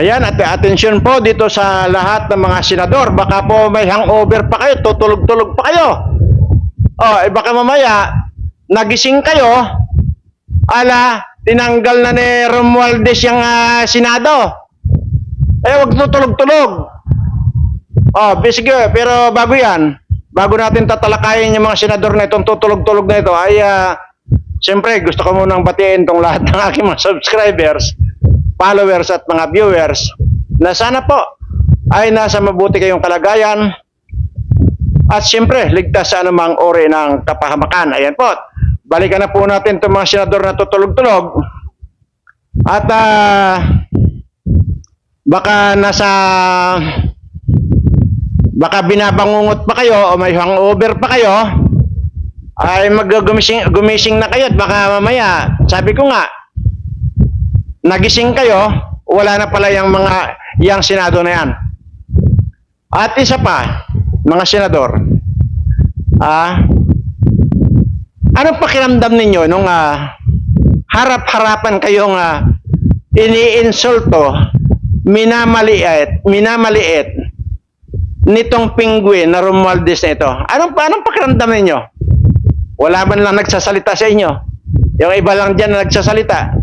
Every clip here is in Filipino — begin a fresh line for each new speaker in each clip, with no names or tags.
Ayan, at atensyon po dito sa lahat ng mga senador. Baka po may hangover pa kayo, tutulog-tulog pa kayo. Oh, eh baka mamaya, nagising kayo, ala, tinanggal na ni Romualdez yung ah, Senado. Eh, wag tutulog-tulog. Oh, sige, pero bago yan, bago natin tatalakayin yung mga senador na itong tutulog-tulog na ito, ay, ah, siyempre, gusto ko munang batiin tong lahat ng aking mga subscribers, followers at mga viewers, na sana po ay nasa mabuti kayong kalagayan, at siyempre, ligtas sa anumang uri ng kapahamakan. Ayan po. Balikan na po natin itong mga senador na tutulog-tulog. At ah, baka nasa baka binabangungot pa kayo o may hangover pa kayo ay maggumising gumising na kayo at baka mamaya sabi ko nga nagising kayo wala na pala yung mga yang senado na yan. At isa pa mga senador. Ah anong pakiramdam ninyo nung ah, harap-harapan kayong ah, iniinsulto minamaliit minamaliit nitong penguin na Romualdez na ito? Anong, anong pakiramdam ninyo? Wala man lang nagsasalita sa inyo. Yung iba lang dyan na nagsasalita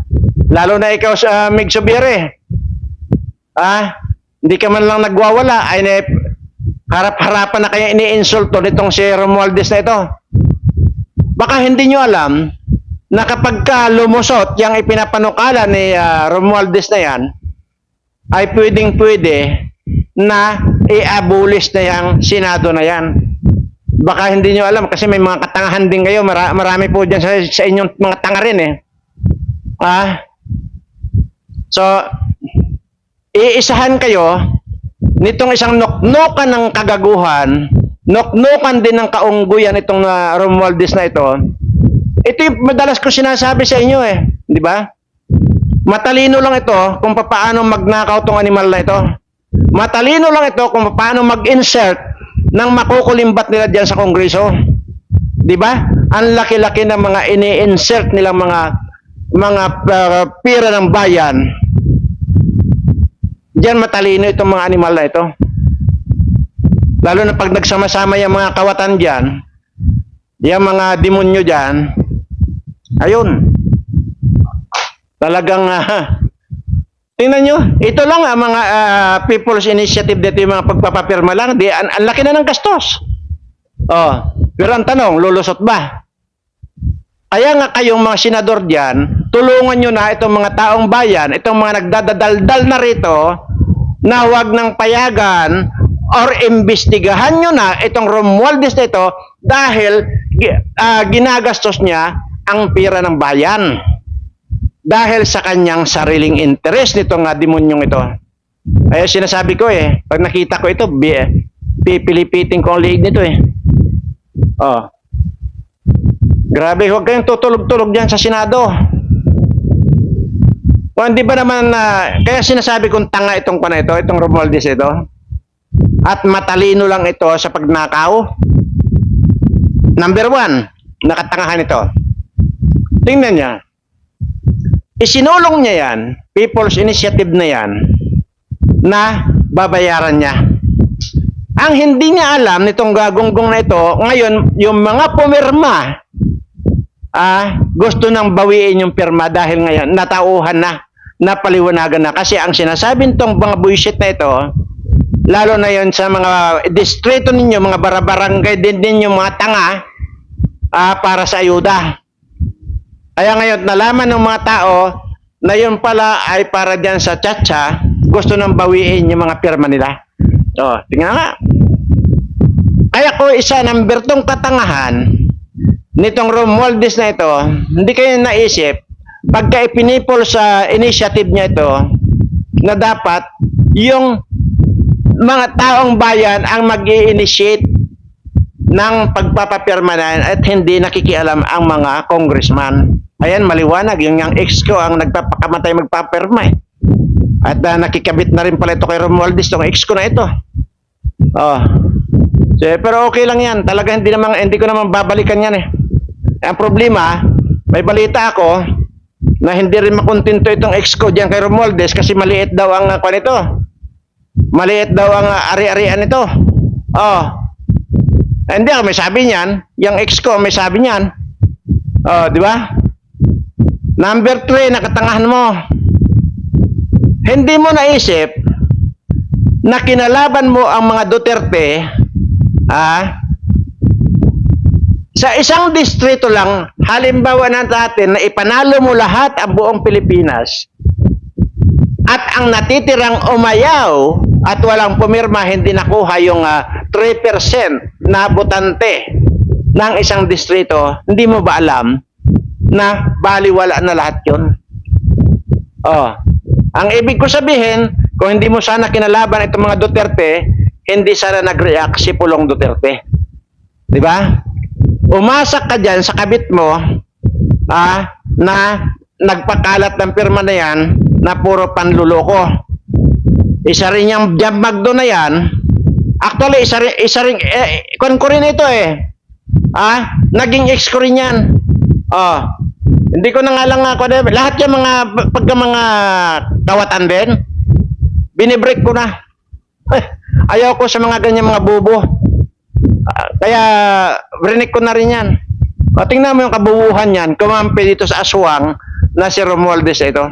lalo na ikaw sa Mig Subiere ah hindi ka man lang nagwawala ay na, harap-harapan na kaya iniinsulto nitong si Romualdez na ito. Baka hindi nyo alam na kapag ka lumusot yung ipinapanukala ni ah, Romualdez na yan, ay pwedeng pwede na i-abolish na yung Senado na yan. Baka hindi nyo alam kasi may mga katangahan din kayo. Mara- marami po dyan sa, sa inyong mga tanga rin eh. Ah, so, iisahan kayo nitong isang noknokan ng kagaguhan, noknokan din ng kaungguyan itong uh, Romualdez na ito. Ito yung madalas ko sinasabi sa inyo eh, di ba? Matalino lang ito kung paano magnakaw tong animal na ito. Matalino lang ito kung paano mag-insert ng makukulimbat nila diyan sa kongreso. Di ba? Ang laki-laki ng mga ini-insert nilang mga mga uh, pira ng bayan Diyan matalino itong mga animal na ito. Lalo na pag nagsama-sama yung mga kawatan diyan, yung mga demonyo diyan, ayun. Talagang ah, tingnan nyo, ito lang ang mga ah, people's initiative dito yung mga pagpapapirma lang, di, ang, ang laki na ng gastos. Oh, pero ang tanong, lulusot ba? Kaya nga kayong mga senador diyan, tulungan nyo na itong mga taong bayan, itong mga nagdadaldal na rito, na huwag ng payagan or imbestigahan nyo na itong Romualdez na ito dahil ah, ginagastos niya ang pira ng bayan. Dahil sa kanyang sariling interest nitong nga demonyong ito. Ay sinasabi ko eh, pag nakita ko ito, bi- pipilipitin ko ang liig nito eh. Oh. Grabe, huwag kayong tutulog-tulog dyan sa Senado. O hindi ba naman na, kaya sinasabi kong tanga itong pana ito, itong Romualdez ito, at matalino lang ito sa pagnakaw. Number one, nakatangahan ito. Tingnan niya. Isinulong niya yan, People's Initiative na yan, na babayaran niya. Ang hindi niya alam nitong gagonggong na ito, ngayon, yung mga pumirma, ah, gusto nang bawiin yung pirma dahil ngayon natauhan na, napaliwanagan na. Kasi ang sinasabi nitong mga bullshit na ito, lalo na yon sa mga distrito ninyo, mga barabarangay din ninyo, mga tanga, ah, para sa ayuda. Kaya ngayon, nalaman ng mga tao na yun pala ay para dyan sa tsatsya, gusto nang bawiin yung mga pirma nila. O, tingnan nga. Kaya ko isa number tong katangahan, nitong Romualdez na ito, hindi kayo naisip, pagka ipinipol sa initiative niya ito, na dapat yung mga taong bayan ang mag initiate ng pagpapapirma na at hindi nakikialam ang mga congressman. Ayan, maliwanag. Yung yung ex ko ang nagpapakamatay magpapirma eh. At ah, nakikabit na rin pala ito kay Romualdez, itong ex ko na ito. Oh. So, pero okay lang yan. Talaga hindi, naman, hindi ko naman babalikan yan eh. Ang problema, may balita ako na hindi rin makontento itong ex ko diyan kay Romualdez kasi maliit daw ang uh, nito. Maliit daw ang uh, ari-arian nito. Oh. Hindi ako may sabi niyan. Yung ex ko may sabi niyan. Oh, di ba? Number 3, nakatangahan mo. Hindi mo naisip na kinalaban mo ang mga Duterte, ah, sa isang distrito lang, halimbawa na natin na ipanalo mo lahat ang buong Pilipinas at ang natitirang umayaw at walang pumirma hindi nakuha yung ah, 3% na botante ng isang distrito, hindi mo ba alam na baliwala na lahat yun? Oh. Ang ibig ko sabihin, kung hindi mo sana kinalaban itong mga Duterte, hindi sana nag-react si Pulong Duterte. Di ba? Umasak ka dyan sa kabit mo ah, na nagpakalat ng pirma na yan na puro panluloko. Isa rin yung Jam Magdo na yan. Actually, isa rin, isa rin eh, rin ito eh. Ah, naging ex ko rin yan. Oh, hindi ko na nga lang ako lahat yung mga pagka mga kawatan din, binibreak ko na. Eh, ayaw ko sa mga ganyan mga bubo. Kaya brinik ko na rin yan. O, tingnan mo yung kabubuhan yan, kumampi dito sa aswang na si Romualdez ito.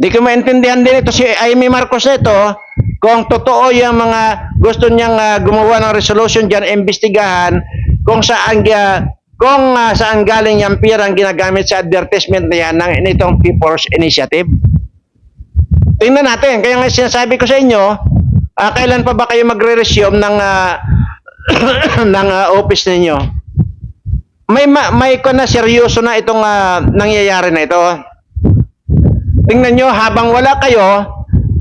Di ko maintindihan din ito si Amy Marcos ito kung totoo yung mga gusto niyang ah, gumawa ng resolution diyan imbestigahan kung saan ga, kung ah, saan galing yung pirang ginagamit sa advertisement na yan ng nitong People's Initiative. Tingnan natin. Kaya nga sinasabi ko sa inyo, ah, kailan pa ba kayo magre-resume ng ah, ng ah, office ninyo? May ma- may ko na seryoso na itong ah, nangyayari na ito. Tingnan nyo, habang wala kayo,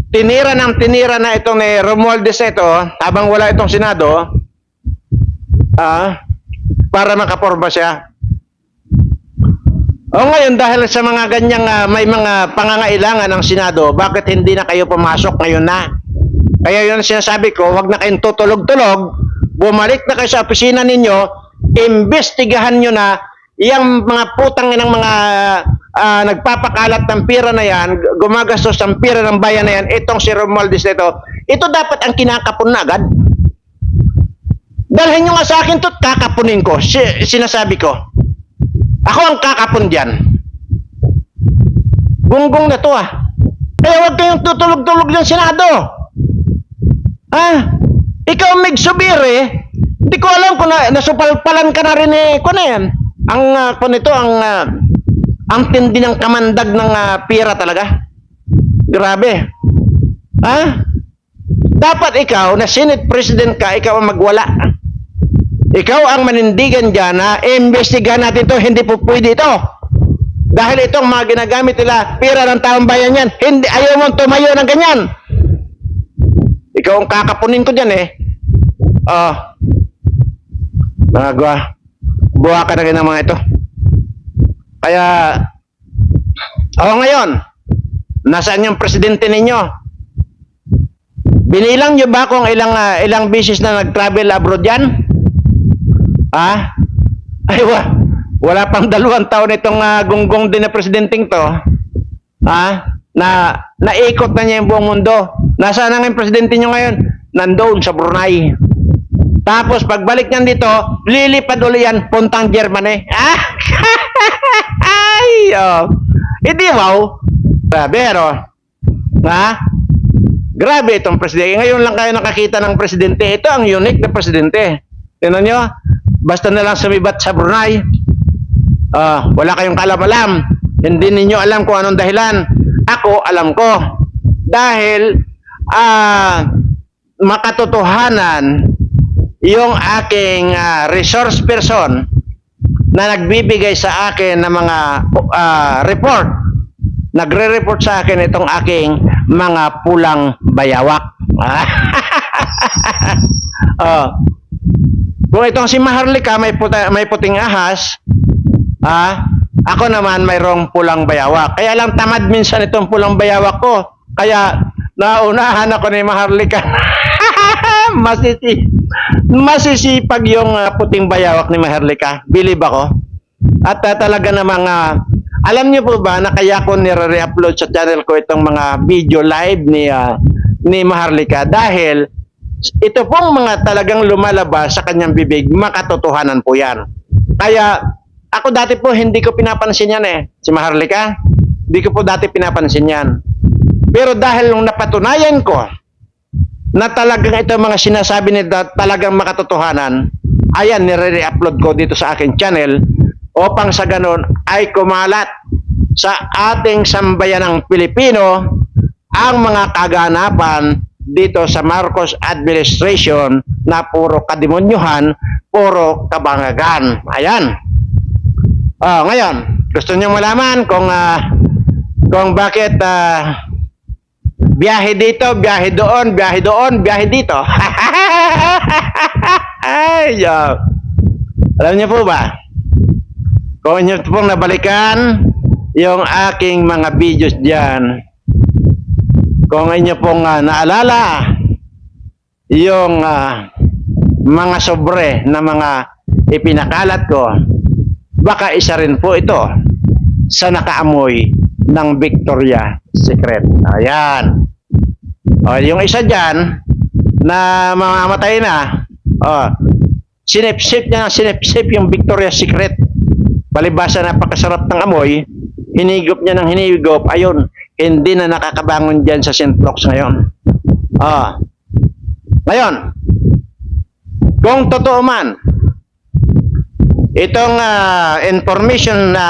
tinira ng tinira na itong ni Romualdez na ito, habang wala itong Senado, ah, para makaporma siya. O ngayon, dahil sa mga ganyang ah, may mga pangangailangan ng Senado, bakit hindi na kayo pumasok ngayon na? Kaya yun ang sinasabi ko, wag na kayong tutulog-tulog, bumalik na kayo sa opisina ninyo, imbestigahan nyo na yung mga putang ng mga ah, nagpapakalat ng pira na yan, gumagastos ng pira ng bayan na yan, itong si Romualdez na ito, ito dapat ang kinakapon na agad. Dalhin nyo nga sa akin to, kakapunin ko. Si- sinasabi ko. Ako ang kakapon dyan. Gunggong na to ah. Kaya huwag kayong tutulog-tulog ng Senado. Ah, ikaw Meg Subiri, hindi ko alam kung na, nasupalpalan ka na rin eh, kung na yan. Ang, uh, kung ito, ang, ah, ang tindi ng kamandag ng ah, pira talaga. Grabe. Ah, dapat ikaw, na Senate President ka, ikaw ang magwala. Ikaw ang manindigan dyan na imbestigahan natin to hindi po pwede ito. Dahil itong mga ginagamit nila, pira ng taong bayan yan, hindi, ayaw mo tumayo ng ganyan. Ikaw ang kakapunin ko dyan eh. Oh. Mga gwa. Buha ka na ng mga ito. Kaya, ako ngayon, nasaan yung presidente ninyo? Binilang nyo ba kung ilang ah, ilang bisis na nag-travel abroad yan? Ha? Ay, wa, wala pang dalawang taon itong ah, gunggong din na presidenteng to. Ha? Na naikot na niya yung buong mundo. Nasaan yung presidente nyo ngayon? Nandoon sa Brunei. Tapos pagbalik niyan dito, lilipad uli yan puntang Germany. Ah! Ay, oh. Hindi wow. Grabe, pero. Ha? Grabe itong presidente. Ngayon lang kayo nakakita ng presidente. Ito ang unique na presidente. Tingnan nyo. Basta na lang sumibat sa Brunei. Ah, wala kayong kalam-alam. Hindi ninyo alam kung anong dahilan. Ako, alam ko. Dahil, ah, makatotohanan yung aking ah, resource person na nagbibigay sa akin ng mga ah, report. Nagre-report sa akin itong aking mga pulang bayawak. oh. Kung itong si Maharlika may, puta, may puting ahas, ah, ako naman mayroong pulang bayawak. Kaya lang tamad minsan itong pulang bayawak ko. Kaya naunahan ako ni Maharlika. Masisi masisipag yung ah, puting bayawak ni Maharlika. Believe ako. At ah, talaga namang ah, alam niyo po ba na kaya ko nire-upload sa channel ko itong mga video live ni ah, ni Maharlika dahil ito pong mga talagang lumalabas sa kanyang bibig, makatotohanan po yan. Kaya ako dati po hindi ko pinapansin yan eh, si Maharlika. Hindi ko po dati pinapansin yan. Pero dahil nung napatunayan ko na talagang ito mga sinasabi nila talagang makatotohanan, ayan, nire-upload ko dito sa aking channel upang sa ganon ay kumalat sa ating sambayanang Pilipino ang mga kaganapan dito sa Marcos administration na puro kademonyuhan, puro kabangagan. Ayan. Oh, ngayon, gusto niyo malaman kung ah, kung bakit ah, biyahe dito, biyahe doon, biyahe doon, biyahe dito. Joke. Alam niyo po ba? Kung inyo pong nabalikan yung aking mga videos diyan, kung inyo pong ah, naalala yung ah, mga sobre na mga ipinakalat ko, baka isa rin po ito sa nakaamoy ng Victoria Secret. Ayan. O, yung isa dyan, na mamamatay na, o, sinipsip niya sinipsip yung Victoria Secret. Palibasa napakasarap ng amoy, hinigop niya ng hinigop, ayun, hindi na nakakabangon dyan sa St. Flocks ngayon. Ah. Ngayon, kung totoo man, itong ah, information na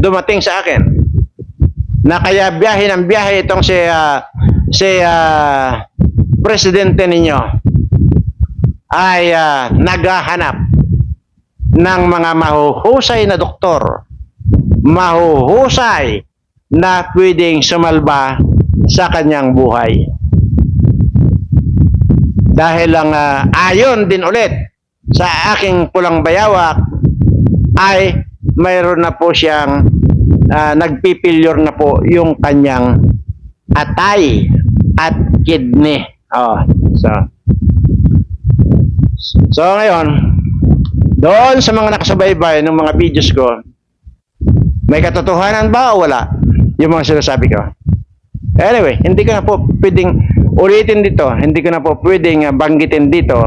dumating sa akin, na kaya biyahe ng biyahe itong si, ah, si ah, presidente ninyo, ay ah, naghahanap ng mga mahuhusay na doktor, mahuhusay na pwedeng sumalba sa kanyang buhay. Dahil lang ah, ayon din ulit sa aking pulang bayawak ay mayroon na po siyang ah, nagpipilyor na po yung kanyang atay at kidney. Oh, so So ngayon, doon sa mga nakasubaybay ng mga videos ko, may katotohanan ba o wala? Yung mga sinasabi ko. Anyway, hindi ko na po pwedeng ulitin dito, hindi ko na po pwedeng ah, banggitin dito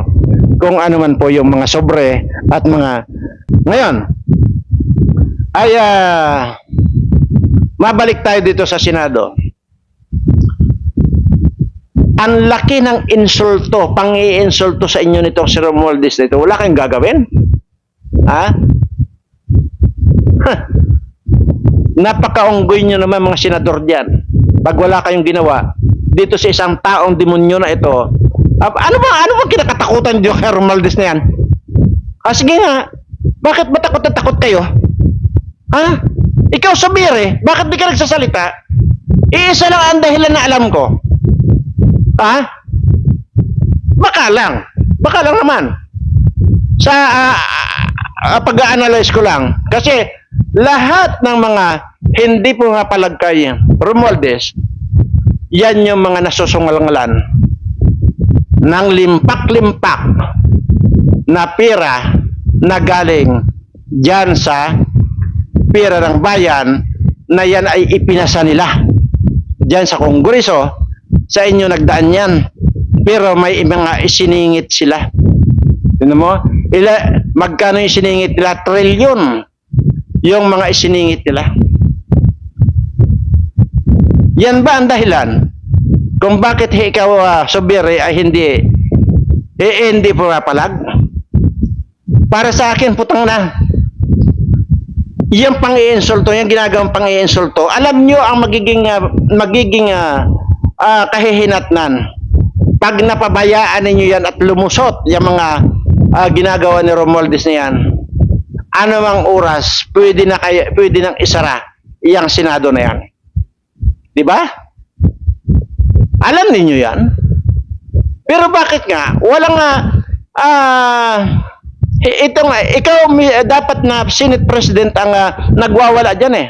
kung ano man po yung mga sobre at mga ngayon ay ah, mabalik tayo dito sa Senado. Ang laki ng insulto, pang-iinsulto sa inyo nitong si Romualdez dito. Wala kayong gagawin? Ha? Huh. Napakaunggoy nyo naman mga senador dyan. Pag wala kayong ginawa, dito sa isang taong demonyo na ito, ah, ano ba, ano ba kinakatakutan nyo kay Romualdez na yan? Ah, sige nga. Bakit ba takot na takot kayo? Ha? Ikaw sabir eh. Bakit di ka nagsasalita? Iisa lang ang dahilan na alam ko. Ha? Baka lang. Baka lang naman. Sa ah, ah, pag-analyze ko lang. Kasi lahat ng mga hindi po nga palag kay Romualdez, yan yung mga nasusungalangalan ng limpak-limpak na pera na galing dyan sa pera ng bayan na yan ay ipinasa nila. Dyan sa kongreso sa inyo nagdaan yan. Pero may mga isiningit sila. Tignan mo ila, magkano yung isiningit nila? Trilyon yung mga isiningit nila. Yan ba ang dahilan kung bakit ikaw uh, Sobere ay hindi eh, hindi pumapalag? Para sa akin putang na yung pang-iinsulto, yung ginagawang pang-iinsulto, alam nyo ang magiging ah, magiging ah, ah, kahihinatnan. Pag napabayaan ninyo yan at lumusot yung mga ah, ginagawa ni Romualdez na yan, ano mang oras, pwede na kaya, pwede nang isara yung Senado na yan. Di ba? Alam ninyo yan. Pero bakit nga? Walang nga, ah, ito nga, ikaw mi- dapat na Senate President ang ah, nagwawala dyan eh.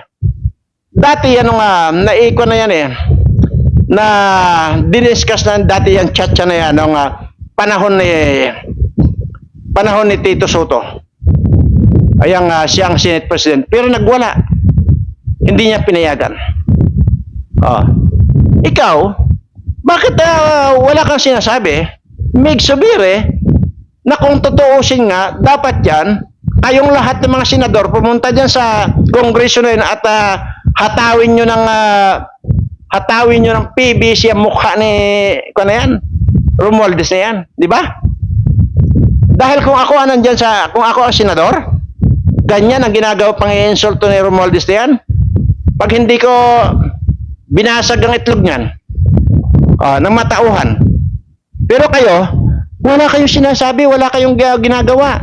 Dati yan nga, naiko na yan eh, na diniscuss na dati yung chatcha na yan, nung ah, panahon ni, panahon ni Tito Soto. ay ang ah, siyang Senate President. Pero nagwala. Hindi niya pinayagan. Oh. Ikaw, bakit ah, wala kang sinasabi? Mig Subire, na kung tutuusin nga, dapat yan, kayong lahat ng mga senador, pumunta dyan sa kongreso na yun at ah, hatawin nyo ng ah, hatawin nyo ng PBC ang mukha ni, kung ano yan, Romualdez na yan, di ba? Dahil kung ako anong dyan sa, kung ako ang senador, ganyan ang ginagawa pang insulto ni Romualdez na yan. Pag hindi ko binasag ang itlog niyan, ah, ng matauhan. Pero kayo, wala kayong sinasabi, wala kayong gi- ginagawa.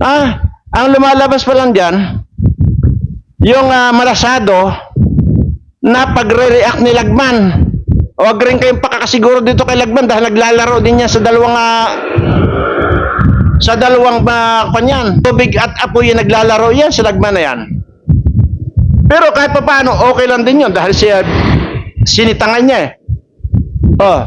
Ah, ang lumalabas pa lang dyan, yung ah, marasado na pagre-react ni Lagman. Huwag rin kayong pakakasiguro dito kay Lagman dahil naglalaro din niya sa dalawang ah, sa dalawang uh, kanyan. Tubig at apoy yung naglalaro yan sa Lagman na yan. Pero kahit pa paano, okay lang din yun dahil siya sinitangan niya eh. Oh.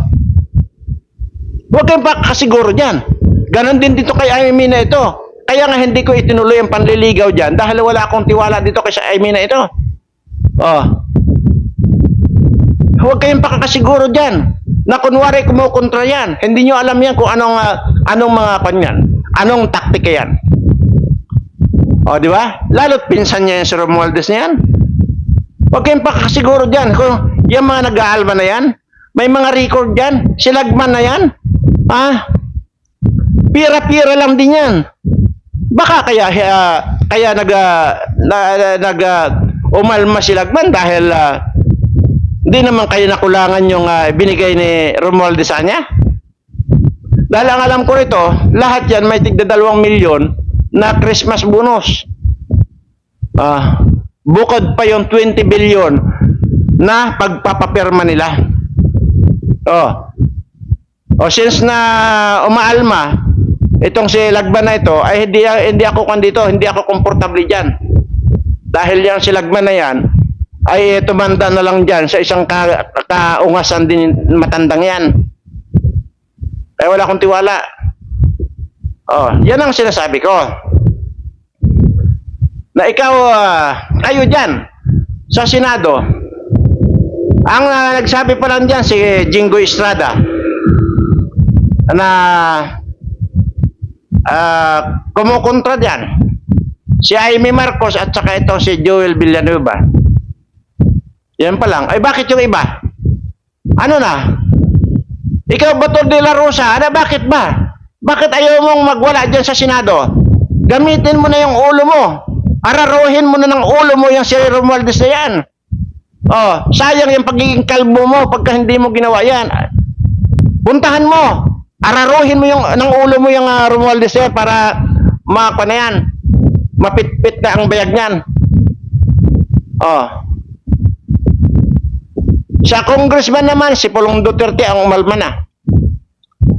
Huwag kayong pakakasiguro dyan. Ganon din dito kay Amy na ito. Kaya nga hindi ko itinuloy ang panliligaw dyan dahil wala akong tiwala dito kay sa Amy na ito. Oh. Huwag kayong pakakasiguro dyan na kunwari kumukontra yan. Hindi nyo alam yan kung anong ah, anong mga kanyan. Anong taktika yan. O, di ba? Lalo't pinsan niya yan si Romualdez na yan. Huwag kayong pakakasiguro dyan. Kung yung mga nag-aalma na yan, may mga record dyan. Si Lagman na yan. Ah, pira-pira lang din yan. Baka kaya ah, kaya nag na, na- nag ah, umalma si Lagman dahil ah, hindi naman kayo nakulangan yung ah, binigay ni Romualdez sa kanya. Dahil ang alam ko rito, lahat yan may tigda dalawang milyon na Christmas bonus. Ah, bukod pa yung 20 billion na pagpapapirma nila. Oh. O since na umaalma itong si Lagman na ito ay hindi hindi ako kan dito, hindi ako komportable diyan. Dahil yan si Lagman na yan ay tumanda na lang diyan sa isang ka, kaungasan din matandang yan. Kaya wala akong tiwala. Oh, yan ang sinasabi ko. Na ikaw, ah, kayo dyan, sa Senado, ang ah, nagsabi pa lang dyan si Jingo Estrada na ah, kumukontra dyan. Si Amy Marcos at saka ito si Joel Villanueva. Yan pa lang. Ay bakit yung iba? Ano na? Ikaw Bator de la Rosa, ano bakit ba? Bakit ayaw mong magwala dyan sa Senado? Gamitin mo na yung ulo mo. Araruhin mo na ng ulo mo yung si Romualdez na yan. Oh, sayang yung pagiging kalbo mo pagka hindi mo ginawa yan. Puntahan mo. Araruhin mo yung ng ulo mo yung uh, Romualdez na yan para mapa na yan. Mapitpit na ang bayag niyan. Oh. Sa congressman naman, si Pulong Duterte ang umalma na.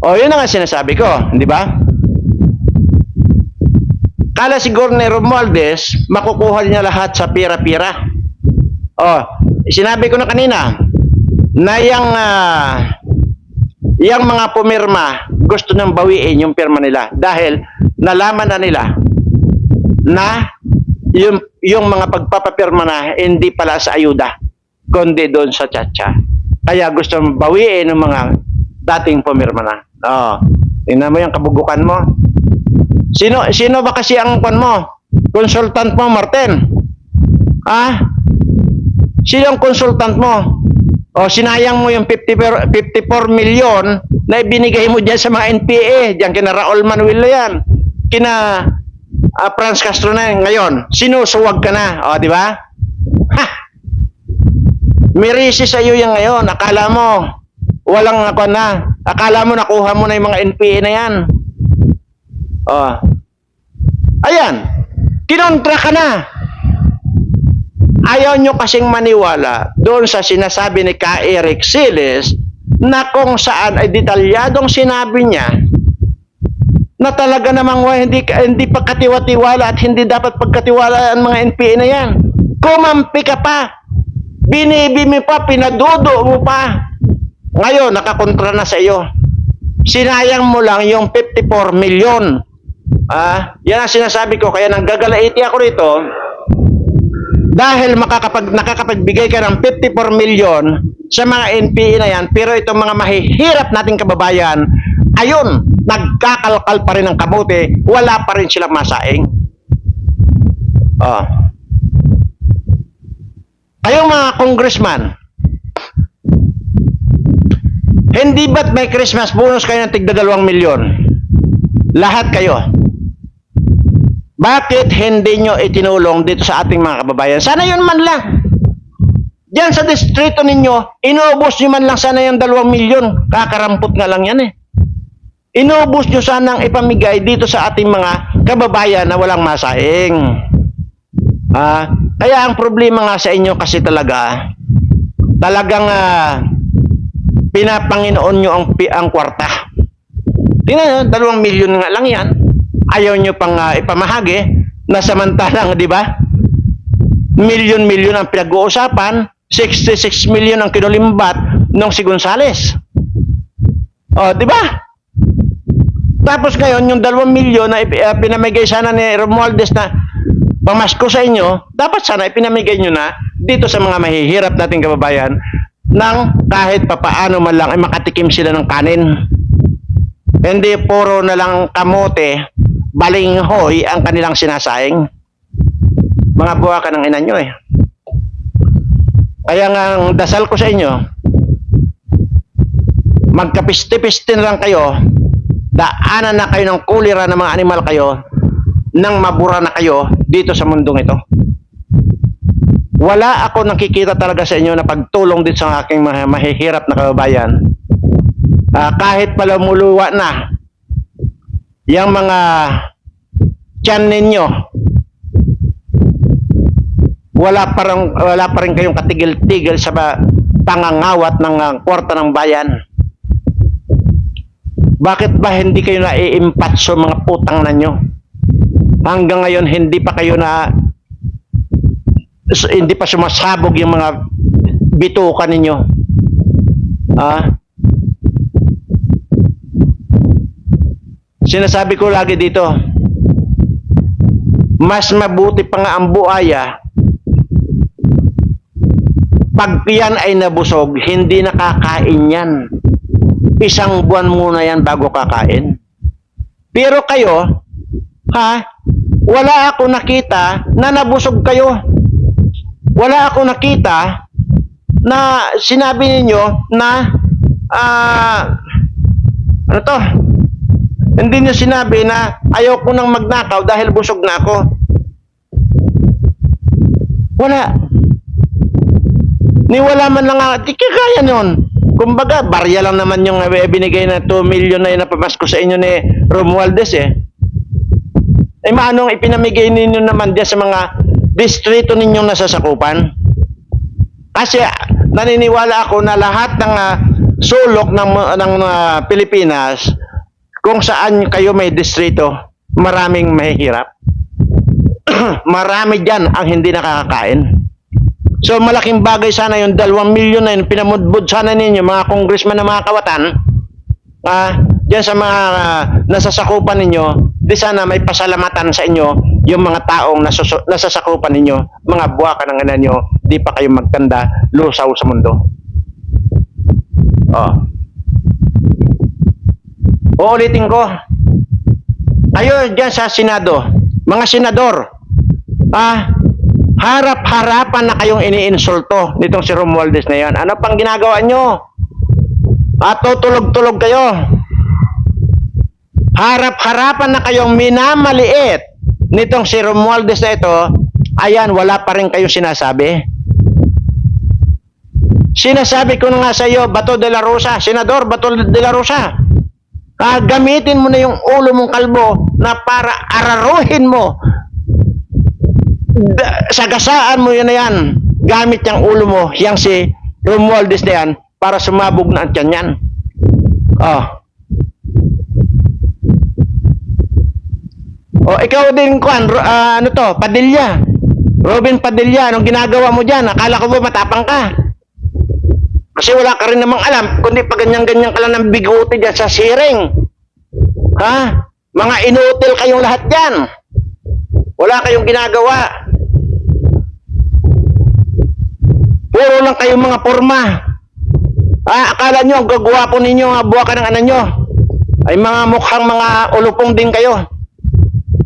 O, yun ang sinasabi ko, di ba? Kala siguro ni Romualdez, makukuha niya lahat sa pira-pira. Oh, sinabi ko na kanina, na yung, ah, yung mga pumirma, gusto nang bawiin yung pirma nila. Dahil, nalaman na nila na yung, yung mga pagpapapirma na hindi pala sa ayuda, kundi doon sa tsatsya. Kaya gusto mong bawiin ng mga dating pumirma na. Oh, tingnan mo yung kabugukan mo. Sino sino ba kasi ang kwan mo? Consultant mo, Martin. Ah? Sino ang consultant mo? O sinayang mo yung 50 per- 54 million na ibinigay mo diyan sa mga NPA, diyan kina Raul Manuel yan. Kina ah, Franz Castro na ngayon. Sinusuwag ka na, o di ba? Ha! Mirisi sa iyo yan ngayon. Akala mo walang ako na. Akala mo nakuha mo na yung mga NPA na yan. Oh. Ayan. Kinontra ka na. Ayaw nyo kasing maniwala doon sa sinasabi ni Ka Eric Siles na kung saan ay detalyadong sinabi niya na talaga namang wa- hindi, hindi pagkatiwa-tiwala at hindi dapat pagkatiwala ang mga NPA na yan. Kumampi ka pa. Binibi mo pa, pinadudo mo pa. Ngayon, nakakontra na sa iyo. Sinayang mo lang yung 54 milyon Ah, yan ang sinasabi ko. Kaya nanggagalaiti ako rito. Dahil makakapag, nakakapagbigay ka ng 54 million sa mga NPE na yan, pero itong mga mahihirap nating kababayan, ayun, nagkakalkal pa rin ng kabuti, wala pa rin silang masaing. Oh. Kayong mga congressman, hindi ba't may Christmas bonus kayo ng tigda dalawang milyon? Lahat kayo. Bakit hindi nyo itinulong dito sa ating mga kababayan? Sana yun man lang. Diyan sa distrito ninyo, inubos nyo man lang sana yung dalawang milyon. Kakarampot nga lang yan eh. Inubos nyo sanang ipamigay dito sa ating mga kababayan na walang masaing. Ah, kaya ang problema nga sa inyo kasi talaga, talagang ah, pinapanginoon nyo ang, ang kwarta. Tingnan nyo, dalawang milyon nga lang yan. Ayaw nyo pang ah, ipamahagi na samantalang, di ba? Milyon-milyon ang pinag-uusapan, 66 million ang kinulimbat ng si Gonzales. O, di ba? Tapos ngayon, yung dalawang milyon na ah, pinamigay sana ni Romualdez na pamasko sa inyo, dapat sana ipinamigay nyo na dito sa mga mahihirap nating kababayan nang kahit papaano man lang ay makatikim sila ng kanin. Hindi puro na lang kamote, balinghoy ang kanilang sinasaing. Mga buwa ka ng ina nyo eh. Kaya nga ang dasal ko sa inyo, magkapiste-piste lang kayo, daanan na kayo ng kulira ng mga animal kayo, nang mabura na kayo dito sa mundong ito. Wala ako nakikita talaga sa inyo na pagtulong dito sa aking mahihirap na kababayan. Ah, kahit pala muluwa na yung mga tiyan ninyo, wala pa rin, wala pa rin kayong katigil-tigil sa pangangawat ng ah, kwarta ng bayan. Bakit ba hindi kayo naiimpat sa mga putang na nyo? Hanggang ngayon hindi pa kayo na hindi pa sumasabog yung mga bituka ninyo. Ah? Sinasabi ko lagi dito, mas mabuti pa nga ang buaya pag yan ay nabusog, hindi nakakain yan. Isang buwan muna yan bago kakain. Pero kayo, ha? Wala ako nakita na nabusog kayo. Wala ako nakita na sinabi ninyo na ah ano to? Hindi niyo sinabi na ayaw ko nang magnakaw dahil busog na ako. Wala. Ni wala man lang nga, di kaya nun. Kumbaga, barya lang naman yung eh, binigay na 2 million na yun na pamasko sa inyo ni Romualdez eh. Eh maanong ipinamigay ninyo naman diyan sa mga distrito ninyong nasasakupan? Kasi naniniwala ako na lahat ng ah, sulok ng, ng ah, Pilipinas, kung saan kayo may distrito, maraming mahihirap. Marami dyan ang hindi nakakakain. So malaking bagay sana yung dalawang milyon na yun, pinamudbud sana ninyo, mga congressman na mga kawatan, ah, dyan sa mga ah, nasasakupan ninyo, di sana may pasalamatan sa inyo yung mga taong nasusu- nasasakupan ninyo, mga buwaka ng ina nyo, di pa kayo magtanda, lusaw sa mundo. Oh. Uulitin ko, kayo dyan sa Senado, mga senador, ah, harap-harapan na kayong iniinsulto nitong si Romualdez na yan. Ano pang ginagawa nyo? At tutulog-tulog kayo. Harap-harapan na kayong minamaliit nitong si Romualdez na ito. Ayan, wala pa rin kayong sinasabi. Sinasabi ko na nga sa iyo, Bato de la Rosa, Senador Bato de la Rosa, ah, gamitin mo na yung ulo mong kalbo na para araruhin mo sagasaan mo yun na yan. Gamit yung ulo mo, yang si Romualdez na yan, para sumabog na ang tiyan yan. Oh. Oh, ikaw din, Kwan, Ro- ah, ano to, Padilla. Robin Padilla, anong ginagawa mo dyan? Akala ko ba matapang ka? Kasi wala ka rin namang alam, kundi pa ganyan-ganyan ka lang ng bigote dyan sa siring. Ha? Mga inutil kayong lahat dyan. Wala kayong ginagawa. Puro lang kayong mga porma. Ah, akala nyo, ang gagwapo ninyo, ang buwakan ng ano nyo. Ay mga mukhang mga ulupong din kayo.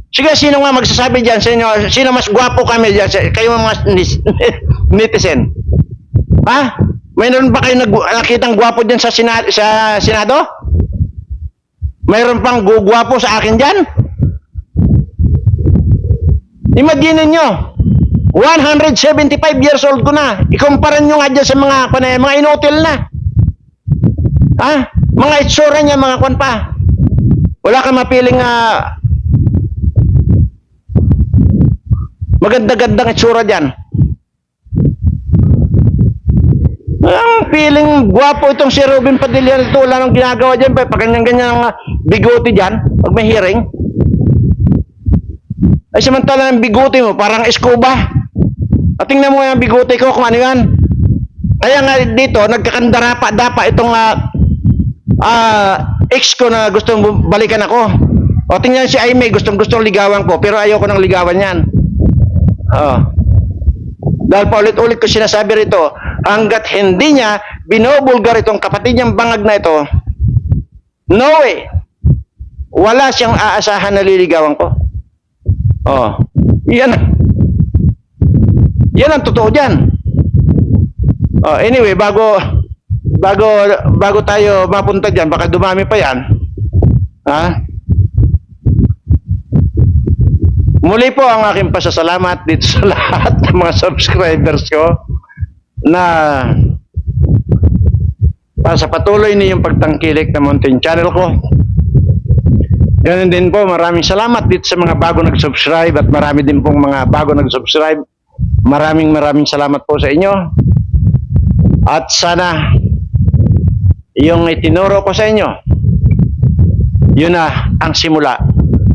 Sige, sino nga magsasabi dyan sa inyo? Sino mas gwapo kami dyan? Kayo mga netizen. Ha? Mayroon ba kayo nag nakitang gwapo dyan sa, sina- sa Senado? Mayroon pang gugwapo sa akin dyan? Imagine nyo, 175 years old ko na. Ikumpara nyo nga dyan sa mga, kung ano, mga inutil na. Ha? Mga itsura niya, mga kwan pa. Wala kang mapiling ah, maganda-gandang itsura dyan. Ang feeling gwapo itong si Robin Padilla nito, wala nang ginagawa dyan, pa ganyan-ganyan ang ah, bigote dyan, pag may hearing. Ay samantala ang bigote mo, parang eskuba. At tingnan mo yung bigote ko kung ano yan. Kaya nga dito, nagkakandara pa dapa itong ah, ah, ex ko na gustong balikan ako. O tingnan si Aimee, gustong gustong ligawan ko, pero ayoko nang ligawan yan. Oh. Dahil paulit-ulit ko sinasabi rito, hanggat hindi niya binubulgar itong kapatid niyang bangag na ito, no way. Wala siyang aasahan na liligawan ko. Oh. Yan. Yan ang totoo diyan. Oh, anyway, bago bago bago tayo mapunta diyan, baka dumami pa 'yan. Ha? Muli po ang aking pasasalamat dito sa lahat ng mga subscribers ko na para sa patuloy niyong pagtangkilik ng Mountain Channel ko. Ganun din po, maraming salamat dito sa mga bago nag-subscribe at marami din pong mga bago nag-subscribe. Maraming maraming salamat po sa inyo. At sana yung itinuro ko sa inyo, yun na ang simula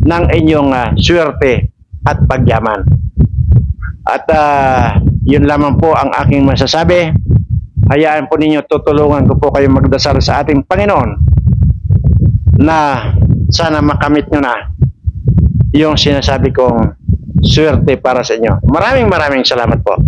ng inyong ah, swerte at pagyaman. At ah, yun lamang po ang aking masasabi. Hayaan po ninyo, tutulungan ko po kayo magdasal sa ating Panginoon na sana makamit nyo na yung sinasabi kong swerte para sa inyo. Maraming maraming salamat po.